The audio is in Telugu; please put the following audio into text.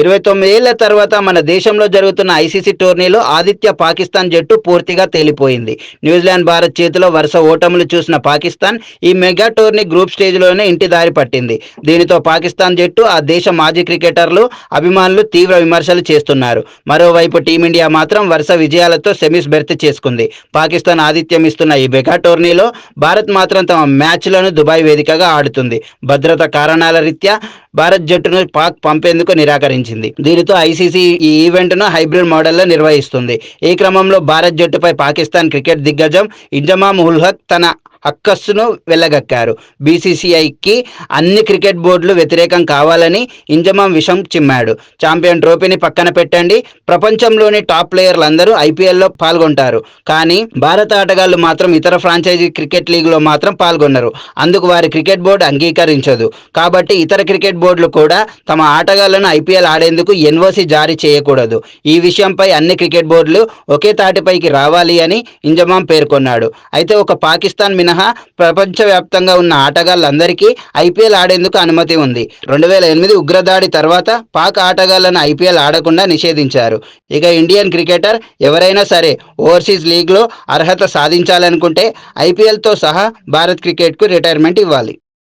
ఇరవై తొమ్మిదేళ్ళ తర్వాత మన దేశంలో జరుగుతున్న ఐసీసీ టోర్నీలో ఆదిత్య పాకిస్తాన్ జట్టు పూర్తిగా తేలిపోయింది. న్యూజిలాండ్ భారత్ చేతిలో వరుస ఓటములు చూసిన పాకిస్తాన్ ఈ మెగా టోర్నీ గ్రూప్ స్టేజ్లోనే ఇంటి దారి పట్టింది. దీనితో పాకిస్తాన్ జట్టు ఆ దేశ మాజీ క్రికెటర్లు అభిమానులు తీవ్ర విమర్శలు చేస్తున్నారు. మరోవైపు టీమిండియా మాత్రం వరుస విజయాలతో సెమీస్ బెర్త్ చేసుకుంది. పాకిస్తాన్ ఆతిథ్యం ఇస్తున్న ఈ మెగా టోర్నీలో భారత్ మాత్రం తమ మ్యాచ్లను దుబాయ్ వేదికగా ఆడుతుంది. భద్రత కారణాల రీత్యా భారత్ జట్టును పాక్ పంపేందుకు నిరాకరించింది. దీనితో ఐసీసీ ఈ ఈవెంట్ను హైబ్రిడ్ మోడల్లో నిర్వహిస్తుంది. ఈ క్రమంలో భారత్ జట్టుపై పాకిస్తాన్ క్రికెట్ దిగ్గజం ఇంజమామ్ ఉల్హక్ తన అక్కస్సును వెళ్ళగక్కారు బీసీసీఐకి అన్ని క్రికెట్ బోర్డులు వ్యతిరేకం కావాలని ఇంజమాం విషం చిమ్మాడు. ఛాంపియన్ ట్రోఫీని పక్కన పెట్టండి. ప్రపంచంలోని టాప్ ప్లేయర్లందరూ ఐపీఎల్లో పాల్గొంటారు. కానీ భారత ఆటగాళ్ళు మాత్రం ఇతర ఫ్రాంచైజీ క్రికెట్ లీగ్లో మాత్రం పాల్గొన్నారు అందుకు వారి క్రికెట్ బోర్డు అంగీకరించదు. కాబట్టి ఇతర క్రికెట్ బోర్డులు కూడా తమ ఆటగాళ్ళను ఐపీఎల్ ఆడేందుకు ఎన్ఓసి జారీ చేయకూడదు. ఈ విషయంపై అన్ని క్రికెట్ బోర్డులు ఒకే తాటిపైకి రావాలి అని ఇంజమాం పేర్కొన్నాడు. అయితే ఒక పాకిస్తాన్ మినహా ప్రపంచవ్యాప్తంగా ఉన్న ఆటగాళ్ళందరికీ ఐపీఎల్ ఆడేందుకు అనుమతి ఉంది. రెండు వేల ఎనిమిది ఉగ్రదాడి తర్వాత పాక్ ఆటగాళ్ళను ఐపీఎల్ ఆడకుండా నిషేధించారు. ఇక ఇండియన్ క్రికెటర్ ఎవరైనా సరే ఓవర్సీస్ లీగ్లో అర్హత సాధించాలనుకుంటే ఐపీఎల్తో సహా భారత్ క్రికెట్కు రిటైర్మెంట్ ఇవ్వాలి.